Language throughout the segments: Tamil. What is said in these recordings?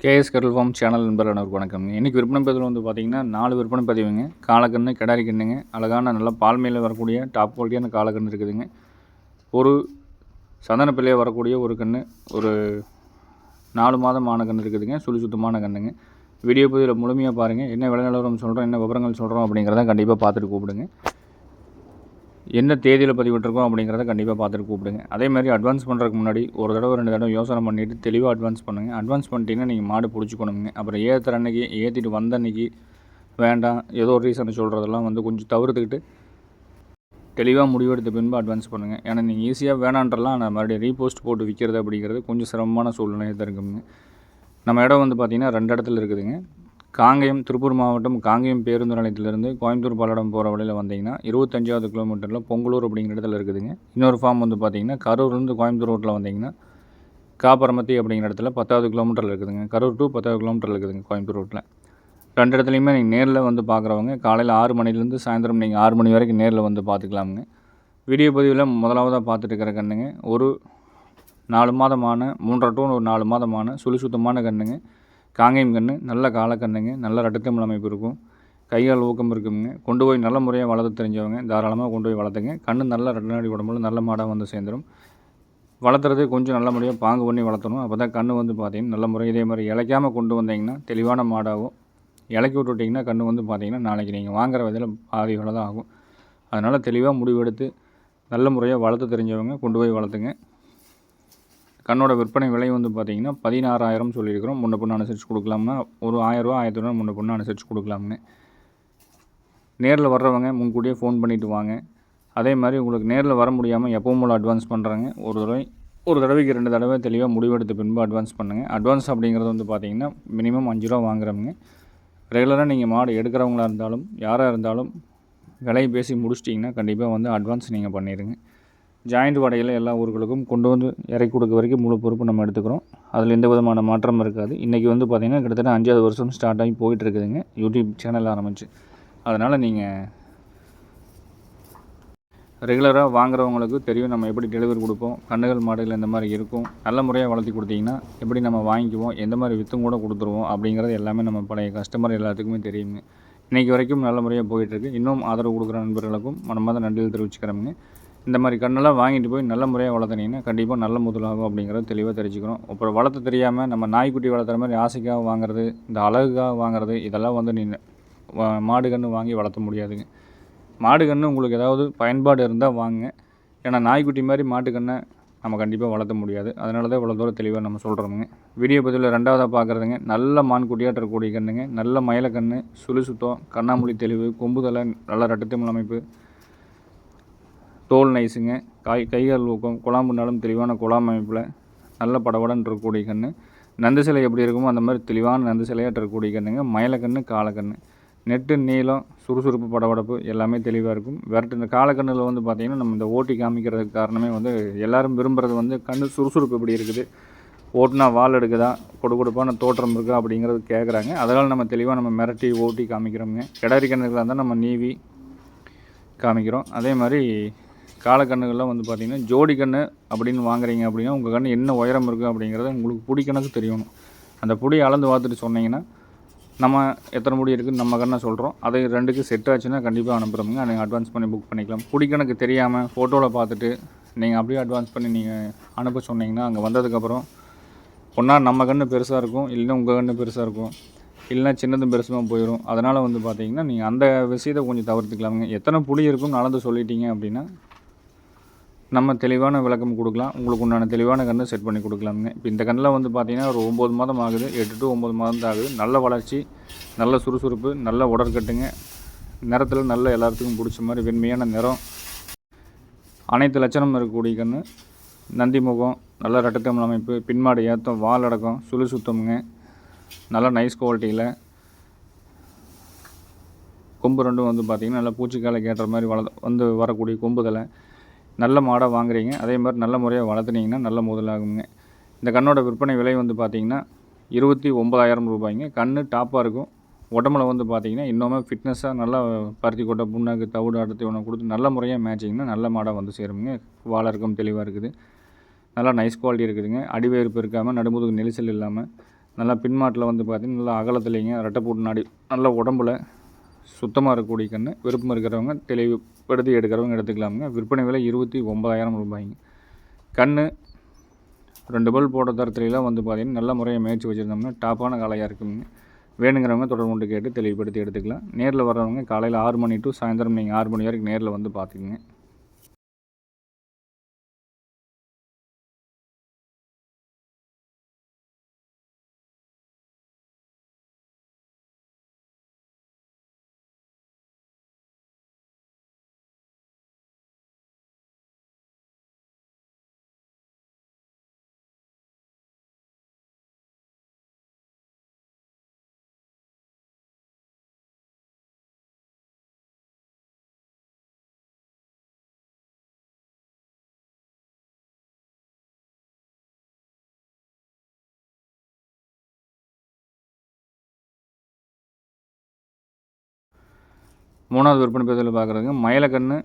கேஎஸ் கருள் ஃபார்ம் சேனல் நண்பர் அனைவருக்கு வணக்கம். இன்றைக்கி விற்பனை பதிவில் வந்து பார்த்திங்கன்னா நாலு விற்பனை பதிவுங்க காலக்கண்ணு கிடாரி கண்ணுங்க அழகான நல்ல பால்மையில் வரக்கூடிய டாப் குவாலிட்டியான காலக்கண்ணு இருக்குதுங்க. ஒரு சந்தன பிள்ளையாக வரக்கூடிய ஒரு கன்று ஒரு நாலு மாதம் ஆன கன்று இருக்குதுங்க. சுழி சுத்தமான கண்ணுங்க. வீடியோ பதிவில் முழுமையாக பாருங்கள் என்ன விலை நிலவரம் சொல்கிறோம் என்ன விவரங்கள் சொல்கிறோம் அப்படிங்கிறத கண்டிப்பாக பார்த்துட்டு கூப்பிடுங்க. என்ன தேதியில் பதிவிட்டிருக்கோம் அப்படிங்கிறத கண்டிப்பாக பார்த்துட்டு கூப்பிடுங்க. அதே மாதிரி அட்வான்ஸ் பண்ணுறதுக்கு முன்னாடி ஒரு தடவை ரெண்டு தடவை யோசனை பண்ணிவிட்டு தெளிவாக அட்வான்ஸ் பண்ணுங்கள் அட்வான்ஸ் பண்ணிட்டீங்கன்னா நீங்கள் மாடு பிடிச்சிக்கணுங்க. அப்புறம் ஏற்றுற அன்னைக்கு ஏற்றிட்டு வந்த அன்னைக்கு வேண்டாம். ஏதோ ஒரு ரீசன் சொல்கிறதெல்லாம் வந்து கொஞ்சம் தவிர்த்துக்கிட்டு தெளிவாக முடிவெடுத்த பின்பு அட்வான்ஸ் பண்ணுங்கள் ஏன்னா நீங்கள் ஈஸியாக வேணான்றலாம் நான் மறுபடியும் ரீபோஸ்ட் போட்டு விற்கிறது அப்படிங்கிறது கொஞ்சம் சிரமமான சூழ்நிலையை தான் இருக்குங்க. நம்ம இடம் வந்து பார்த்திங்கன்னா ரெண்டு இடத்துல இருக்குதுங்க. காங்கயம் திருப்பூர் மாவட்டம் காங்கயம் பேருந்து நிலையத்திலிருந்து கோயம்புத்தூர் பல்லடம் போகிற வழியில் வந்தீங்கன்னா இருபத்தஞ்சாவது கிலோமீட்டரில் பொங்கலூர் அப்படிங்கிற இடத்துல இருக்குதுங்க. இன்னொரு ஃபார்ம் வந்து பார்த்திங்கன்னா கரூர்லேருந்து கோயம்புத்தூர் ரோட்டில் வந்தீங்கன்னா காப்பரமத்தி அப்படிங்கிற இடத்துல பத்தாவது கிலோமீட்டரில் இருக்குதுங்க. கரூர் டு பத்தாவது கிலோமீட்டரில் இருக்குதுங்க கோயம்புத்தூர் ரோட்டில் ரெண்டு இடத்துலையுமே நீங்கள் நேரில் வந்து பார்க்குறவங்க காலையில் ஆறு மணிலேருந்து சாயந்தரம் நீங்கள் ஆறு மணி வரைக்கும் நேரில் வந்து பார்த்துக்கலாமுங்க வீடியோ பதிவில் முதலாவதாக பார்த்துட்டு இருக்கிற கண்ணுங்க ஒரு நாலு மாதமான மூன்றரை டூன் ஒரு நாலு மாதமான சுழி சுத்தமான கண்ணுங்க. காங்கேயம் கன்று நல்ல காலக்கண்ணுங்க நல்ல ரட்டத்தமிழ் அமைப்பு இருக்கும். கையால் ஊக்கம் இருக்குங்க. கொண்டு போய் நல்ல முறையாக வளர்த்து தெரிஞ்சவங்க தாராளமாக கொண்டு போய் வளர்த்துங்க. கண்ணு நல்ல ரெட்டநாடி உடம்புல நல்ல மாடாக வந்து சேர்ந்துடும் வளர்த்துறது கொஞ்சம் நல்ல முறையாக பாங்கு பண்ணி வளர்த்தணும். அப்போ தான் கன்று வந்து பார்த்திங்கன்னா நல்ல முறை இதே மாதிரி இழைக்காமல் கொண்டு வந்தீங்கன்னா தெளிவான மாடாகும் இலக்கி விட்டுட்டிங்கன்னா கன்று வந்து பார்த்திங்கன்னா நாளைக்கு நீங்கள் வாங்குற விதையில் பாதி தான் ஆகும். அதனால் தெளிவாக முடிவெடுத்து நல்ல முறையாக வளர்த்து தெரிஞ்சவங்க கொண்டு போய் வளர்த்துங்க. கண்ணோட விற்பனை விலை வந்து பார்த்திங்கன்னா பதினாறாயிரம் சொல்லியிருக்கிறோம். முன்ன பொண்ணு அனுசரித்து கொடுக்கலாம்னா ஒரு ஆயிரரூவா ஆயிரத்தி ரூபா முன்ன பொண்ணு அனுசரித்து கொடுக்கலாம்னு. நேரில் வர்றவங்க முன்கூட்டியே ஃபோன் பண்ணிவிட்டு வாங்க. அதே மாதிரி உங்களுக்கு நேரில் வர முடியாமல் எப்பவும் போல் அட்வான்ஸ் பண்ணுறாங்க ஒரு தடவை ஒரு தடவைக்கு ரெண்டு தடவை தெளிவாக முடிவெடுத்த பின்பு அட்வான்ஸ் பண்ணுங்கள் அட்வான்ஸ் அப்படிங்கிறது வந்து பார்த்திங்கன்னா மினிமம் அஞ்சு ரூபா வாங்குறவங்க. ரெகுலராக நீங்கள் மாடு எடுக்கிறவங்களா இருந்தாலும் யாராக இருந்தாலும் விலையை பேசி முடிச்சிட்டிங்கன்னா கண்டிப்பாக வந்து அட்வான்ஸ் நீங்கள் பண்ணிடுங்க ஜாயிண்ட் வாடகையில் எல்லா ஊர்களுக்கும் கொண்டு வந்து இறக்கி கொடுக்க வரைக்கும் முழு பொறுப்பு நம்ம எடுத்துக்கிறோம். அதில் எந்த விதமான மாற்றம் இருக்காது. இன்றைக்கி வந்து பார்த்திங்கன்னா கிட்டத்தட்ட அஞ்சாவது வருஷம் ஸ்டார்ட் ஆகி போயிட்டு இருக்குதுங்க. யூடியூப் சேனல் ஆரம்பிச்சு. அதனால் நீங்கள் ரெகுலராக வாங்குறவங்களுக்கு தெரியும் நம்ம எப்படி டெலிவரி கொடுப்போம். கண்ணுகள் மாடல் இந்த மாதிரி இருக்கும். நல்ல முறையாக வளர்த்தி கொடுத்தீங்கன்னா எப்படி நம்ம வாங்கிக்குவோம் எந்த மாதிரி வித்தும் கூட கொடுத்துருவோம் அப்படிங்கிறது எல்லாமே நம்ம பழைய கஸ்டமர் எல்லாத்துக்குமே தெரியுங்க. இன்றைக்கி வரைக்கும் நல்ல முறையாக போயிட்டுருக்கு இன்னும் ஆதரவு கொடுக்குற நண்பர்களுக்கும் மனமாத நன்றிகள் தெரிவிச்சுக்கிறோங்க. இந்த மாதிரி கண்ணெல்லாம் வாங்கிட்டு போய் நல்ல முறையாக வளர்த்துனீங்கன்னா கண்டிப்பாக நல்ல முதலாகும் அப்படிங்கிறத தெளிவாக தெரிஞ்சுக்கணும் அப்புறம் வளர்த்து தெரியாமல் நம்ம நாய்க்குட்டி வளர்த்துற மாதிரி ஆசைக்காக வாங்குறது இந்த அழகுக்காக வாங்குறது இதெல்லாம் வந்து நீ மாடு கன்று வாங்கி வளர்த்த முடியாதுங்க. மாடு கன்று உங்களுக்கு ஏதாவது பயன்பாடு இருந்தால் வாங்க ஏன்னா நாய்க்குட்டி மாதிரி மாட்டுக்கண்ணை நம்ம கண்டிப்பாக வளர்த்த முடியாது. அதனால தான் இவ்வளோ தூரம் தெளிவாக நம்ம சொல்கிறோமுங்க வீடியோ பதிவில் ரெண்டாவதாக பார்க்குறதுங்க நல்ல மான் குட்டியாட்ட இருக்கக்கூடிய கண்ணுங்க நல்ல மயிலக்கண்ணு சுழி சுத்தம் கண்ணாமொழி தெளிவு கொம்புதலை நல்ல ரெட்டத்தமிழ் அமைப்பு தோல் நைஸுங்க. காய் கைகள் ஊக்கம். குழாம்புனாலும் தெளிவான குழாம் அமைப்பில் நல்ல படபடன் இருக்கக்கூடிய கன்று நந்து சிலை எப்படி இருக்குமோ அந்த மாதிரி தெளிவான நந்து சிலையாக இருக்கக்கூடிய கண்ணுங்க. மயிலக்கண்ணு காலக்கண்ணு. நெட்டு நீளம் சுறுசுறுப்பு படபடப்பு எல்லாமே தெளிவாக இருக்கும். விரட்டு இந்த காலக்கண்ணில் வந்து பார்த்திங்கன்னா நம்ம இந்த ஓட்டி காமிக்கிறதுக்கு காரணமே வந்து எல்லோரும் விரும்புகிறது வந்து கண்ணு சுறுசுறுப்பு எப்படி இருக்குது? ஓட்டுனா வால் எடுக்குதா? கொடு கொடுப்பான தோற்றம் இருக்கா? அப்படிங்கிறது கேட்குறாங்க அதனால் நம்ம தெளிவாக நம்ம மிரட்டி ஓட்டி காமிக்கிறோங்க கிடாரி கண்ணுகளாக தான் நம்ம நீவி காமிக்கிறோம். அதே மாதிரி காலக்கண்ணுகள்லாம் வந்து பார்த்திங்கன்னா ஜோடி கன்று அப்படின்னு வாங்குறீங்க அப்படின்னா உங்கள் கண்ணு என்ன உயரம் இருக்குது அப்படிங்கிறத உங்களுக்கு பிடி கணக்கு தெரியணும். அந்த புடி அளந்து பார்த்துட்டு சொன்னீங்கன்னா நம்ம எத்தனை முடி இருக்குதுன்னு நம்ம கண்ணை சொல்கிறோம் அதை ரெண்டுக்கு செட் ஆச்சுன்னா கண்டிப்பாக அனுப்புகிறோமுங்க நீங்கள் அட்வான்ஸ் பண்ணி புக் பண்ணிக்கலாம். புடி கணக்கு தெரியாமல் ஃபோட்டோவில் பார்த்துட்டு நீங்கள் அப்படியே அட்வான்ஸ் பண்ணி நீங்கள் அனுப்ப சொன்னீங்கன்னா அங்கே வந்ததுக்கப்புறம் ஒன்றா நம்ம கன்று பெருசாக இருக்கும் இல்லைன்னா உங்கள் கன்று பெருசாக இருக்கும் இல்லைனா சின்னதும் பெருசுமாக போயிடும் அதனால் வந்து பார்த்தீங்கன்னா நீங்கள் அந்த விஷயத்தை கொஞ்சம் தவிர்த்துக்கலாமுங்க. எத்தனை புளி இருக்கும்னு அளந்து சொல்லிட்டீங்க அப்படின்னா நம்ம தெளிவான விளக்கம் கொடுக்கலாம். உங்களுக்கு உண்டான தெளிவான கன்று செட் பண்ணி கொடுக்கலாமுங்க. இப்போ இந்த கண்ணில் வந்து பார்த்திங்கன்னா ஒரு ஒம்பது மாதம் ஆகுது. எட்டு டு ஒம்பது மாதம் தான் ஆகுது. நல்ல வளர்ச்சி நல்ல சுறுசுறுப்பு நல்ல உடற்கட்டுங்க. நிறத்தில் நல்ல எல்லாத்துக்கும் பிடிச்ச மாதிரி வெண்மையான நிறம். அனைத்து லட்சணம் இருக்கக்கூடிய கன்று நந்தி முகம் நல்ல ரட்டத்தமிழ் அமைப்பு பின்மாடு ஏற்றம் வால் அடக்கம் சுழி சுத்தமுங்க. நல்ல நைஸ் குவாலிட்டியில் கொம்பு ரெண்டும் வந்து பார்த்திங்கன்னா நல்லா பூச்சிக்காலை கேட்டுற மாதிரி வள வந்து வரக்கூடிய கொம்புதலை நல்ல மாடாக வாங்குறீங்க. அதே மாதிரி நல்ல முறையாக வளர்த்துனீங்கன்னா நல்ல முதலாகுங்க. இந்த கண்ணோட விற்பனை விலை வந்து பார்த்திங்கன்னா இருபத்தி ஒம்பதாயிரம் ரூபாய்ங்க. கண் டாப்பாக இருக்கும். உடம்புல வந்து பார்த்திங்கன்னா இன்னுமே ஃபிட்னஸாக நல்லா பருத்தி கொட்டை புண்ணாக்கு தவிடு அடுத்து ஒன்று கொடுத்து நல்ல முறையாக மேட்சிங்கன்னா நல்ல மாடாக வந்து சேருங்க வாழை தெளிவாக இருக்குது. நல்லா நைஸ் குவாலிட்டி இருக்குதுங்க. அடிவேர்ப்பு இருக்காமல் நடுமுதுகு நெரிசல் இல்லாமல் நல்லா பின்மாட்டில் வந்து பார்த்திங்கன்னா நல்லா அகலத்துலேங்க ரெட்டைப்பூட்டு நாடி நல்ல உடம்புல சுத்தமாக இருக்கக்கூடிய கன்று விருப்பம் இருக்கிறவங்க தெளிவு படுத்தி எடுக்கிறவங்க எடுத்துக்கலாமுங்க. விற்பனை விலை இருபத்தி ஒம்பதாயிரம் ரூபாய்ங்க. கன்று ரெண்டு பல் போட்ட தரத்துலலாம் வந்து பார்த்திங்கன்னா நல்ல முறையை முயற்சி வச்சுருந்தோம்னா டாப்பான காலையாக இருக்குங்க. வேணுங்கிறவங்க தொடர்பு கொண்டு கேட்டு தெளிவுபடுத்தி எடுத்துக்கலாம். நேரில் வர்றவங்க காலையில் ஆறு மணி டு சாயந்தரம் நீங்கள் ஆறு மணி வரைக்கும் நேரில் வந்து பார்த்துக்குங்க மூணாவது விற்பனை பதிவில் பார்க்குறதுங்க மயிலக்கன்று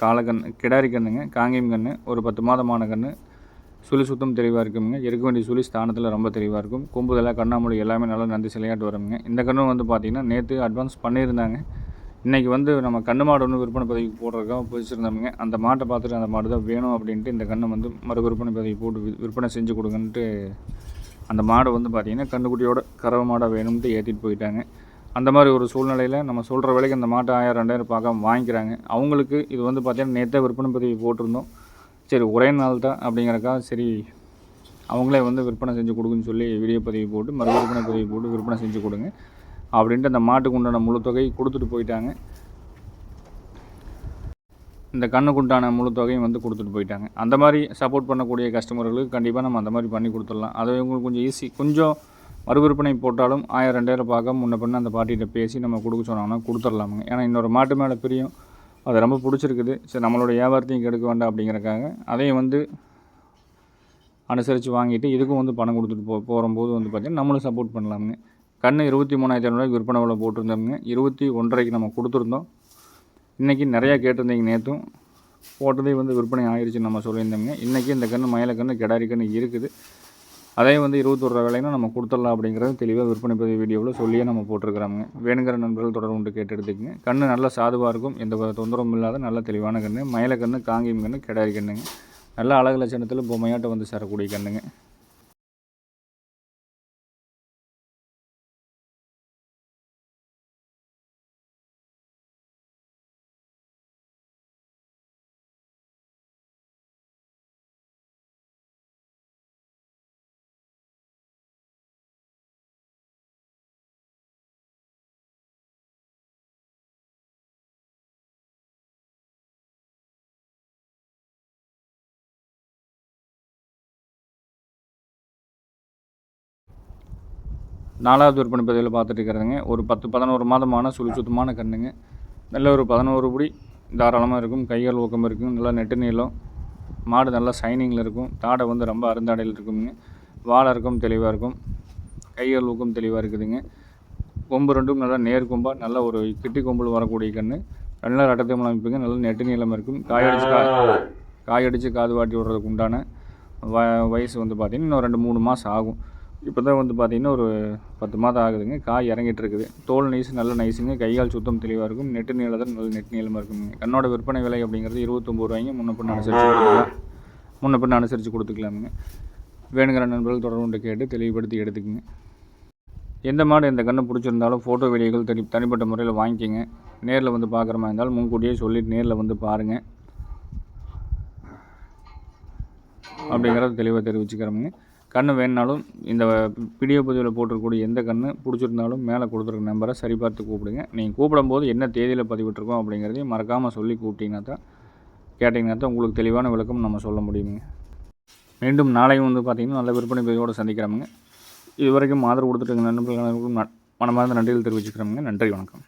காலக்கன்று கிடாரி கன்றுங்க காங்கேயம் கன்று ஒரு பத்து மாதமான கன்று சுழி சுத்தம் தெளிவாக இருக்குங்க. இருக்க வேண்டிய சுழி ஸ்தானத்தில் ரொம்ப தெளிவாக இருக்கும். கொம்புதெல்லாம் கண்ணாமூடி எல்லாமே நல்லா நந்தி சிலையாட்டு வருங்க இந்த கன்று வந்து பார்த்திங்கன்னா நேற்று அட்வான்ஸ் பண்ணியிருந்தாங்க. இன்றைக்கி வந்து நம்ம கண்ணு மாடு ஒன்று விற்பனை பதவி போடுறதுக்காக பிடிச்சிருந்தோமுங்க அந்த மாட்டை பார்த்துட்டு அந்த மாடு தான் வேணும் அப்படின்ட்டு இந்த கண்ணை வந்து மறு விற்பனை பதிவு போட்டு விற்பனை செஞ்சு கொடுங்கன்ட்டு அந்த மாடு வந்து பார்த்திங்கன்னா கண்ணுக்குட்டியோட கறவை மாடாக வேணும்ட்டு ஏற்றிட்டு போயிட்டாங்க. அந்த மாதிரி ஒரு சூழ்நிலையில் நம்ம சொல்கிற விலைக்கு அந்த மாட்டை ஆயிரம் ரெண்டாயிரம் பார்க்காம வாங்கிக்கிறாங்க. அவங்களுக்கு இது வந்து பார்த்திங்கன்னா நேற்றே விற்பனை பதிவு போட்டிருந்தோம். சரி ஒரே நாள் தான் அப்படிங்கிறக்காக சரி அவங்களே வந்து விற்பனை செஞ்சு கொடுக்குன்னு சொல்லி வீடியோ பதிவு போட்டு மறு விற்பனை பதிவு போட்டு விற்பனை செஞ்சு கொடுங்க அப்படின்ட்டு அந்த மாட்டுக்கு உண்டான முழு தொகை கொடுத்துட்டு போயிட்டாங்க. இந்த கண்ணுக்குண்டான முழு தொகையும் வந்து கொடுத்துட்டு போயிட்டாங்க. அந்த மாதிரி சப்போர்ட் பண்ணக்கூடிய கஸ்டமர்களுக்கு கண்டிப்பாக நம்ம அந்த மாதிரி பண்ணி கொடுத்துடலாம். அது உங்களுக்கு கொஞ்சம் ஈஸி கொஞ்சம் மறுவிற்பனை போட்டாலும் ஆயிரம் ரெண்டாயிரம் பார்க்க முன்ன பின்ன அந்த பாட்டிகிட்ட பேசி நம்ம கொடுக்க சொன்னாங்கன்னா கொடுத்துடலாமுங்க. ஏன்னா இன்னொரு மாட்டு மேலே பிரியும். அது ரொம்ப பிடிச்சிருக்குது. சரி நம்மளோட வியாபாரத்தையும் கெடுக்க வேண்டாம் அப்படிங்கிறக்காக அதையும் வந்து அனுசரித்து வாங்கிட்டு இதுக்கும் வந்து பணம் கொடுத்துட்டு போ போகும்போது வந்து பார்த்திங்கன்னா நம்மளும் சப்போர்ட் பண்ணலாமுங்க. கன்று இருபத்தி மூணாயிரத்தி ஐநூறுரூவாய்க்கு விற்பனை விலை போட்டிருந்தோம்ங்க. இருபத்தி ஒன்றரைக்கு நம்ம கொடுத்துருந்தோம். இன்றைக்கி நிறையா கேட்டிருந்தீங்க நேற்றும் போட்டதே வந்து விற்பனை ஆயிடுச்சுன்னு நம்ம சொல்லியிருந்தோங்க இன்றைக்கி இந்த கன்று மயில கன்று கிடாரி கன்று இருக்குது. அதே வந்து இருபத்தொரு ரூபா விலைனா நம்ம கொடுத்துடலாம் அப்படிங்கிறது தெளிவாக விற்பனை பதிவு வீடியோவில் சொல்லியே நம்ம போட்டிருக்கிறாங்க. வேணுங்கிற நண்பர்கள் தொடர்பு கொண்டு கேட்டு எடுத்துக்கங்க. கன்று நல்லா சாதுவாக இருக்கும். எந்த தொந்தரவும் இல்லாத நல்ல தெளிவான கன்று மயில கன்று காங்கியம் கன்று கிடாரி கண்ணுங்க. நல்ல அழகு லட்சணத்தில் பொம்மையாட்டம் வந்து சேரக்கூடிய கண்ணுங்க. நாலாவது விற்பனை பதிவில் பார்த்துட்டு இருக்கிறதுங்க. ஒரு பத்து பதினோரு மாதமான சுழி சுத்தமான கண்ணுங்க நல்ல ஒரு பதினோரு புடி தாராளமாக இருக்கும். கைகள் ஊக்கம் இருக்கும். நல்லா நெட்டு நீளம். மாடு நல்லா சைனிங்கில் இருக்கும். தாடை வந்து ரொம்ப அருந்தாடையில் இருக்குங்க. வாழை இருக்கும் தெளிவாக இருக்கும். கைகள் ஊக்கம் தெளிவாக இருக்குதுங்க. கொம்பு ரெண்டும் நல்லா நேர் கொம்பாக நல்ல ஒரு கிட்டி கொம்பில் வரக்கூடிய கன்று நல்ல ரட்டத்தை அமைப்புங்க நல்ல நெட்டு நீளம் இருக்கும். காயடிச்சு கா காயடிச்சு காது வாட்டி விடுறதுக்கு உண்டான வ வயசு வந்து பார்த்திங்கன்னா இன்னும் ரெண்டு மூணு மாதம் ஆகும். இப்போ தான் வந்து பார்த்திங்கன்னா ஒரு பத்து மாதம் ஆகுதுங்க. காய் இறங்கிட்டு இருக்குது தோல் நைஸ் நல்ல நைஸுங்க கையால் சுத்தம் தெளிவாக இருக்கும். நெட்டு நீளத்தில் நல்ல நெட் நீளமாக இருக்குங்க. கண்ணோட விற்பனை விலை அப்படிங்கிறது இருபத்தொம்பது ரூபாய்ங்க. முன்ன பின்ன அனுசரித்து கொடுத்துக்கலாம் முன்ன பின்ன அனுசரித்து கொடுத்துக்கலாமுங்க. வேணுங்கிற நண்பர்கள் தொடர்புண்டு கேட்டு தெளிவுபடுத்தி எடுத்துக்குங்க. எந்த மாடு எந்த கண்ணை பிடிச்சிருந்தாலும் ஃபோட்டோ வீடியோக்கள் தனி தனிப்பட்ட முறையில் வாங்கிக்கோங்க. நேரில் வந்து பார்க்குற மாதிரி இருந்தாலும் முன்கூட்டியே சொல்லிட்டு நேரில் வந்து பாருங்கள் அப்படிங்கிறத தெளிவாக தெரிவிச்சுக்கிறோமுங்க. கன்று வேணுனாலும் இந்த பிடிஓ பதிவில் போட்டிருக்கக்கூடிய எந்த கன்று பிடிச்சிருந்தாலும் மேலே கொடுத்துருக்க நம்பரை சரி பார்த்து கூப்பிடுங்க. நீங்கள் கூப்பிடும்போது என்ன தேதியில் பதிவிட்டிருக்கோம் அப்படிங்கிறதையும் மறக்காமல் சொல்லி கூப்பிட்டீங்கன்னா தான் கேட்டிங்கன்னா தான் உங்களுக்கு தெளிவான விளக்கம் நம்ம சொல்ல முடியுங்க. மீண்டும் நாளையும் வந்து பார்த்திங்கன்னா நல்ல விற்பனை பதிவோடு சந்திக்கிறோமுங்க இது வரைக்கும் ஆதரவு கொடுத்துட்டு நண்பர்களுக்கும் மனமார்ந்த நன்றிகள் தெரிவிச்சுக்கிறோமுங்க நன்றி வணக்கம்.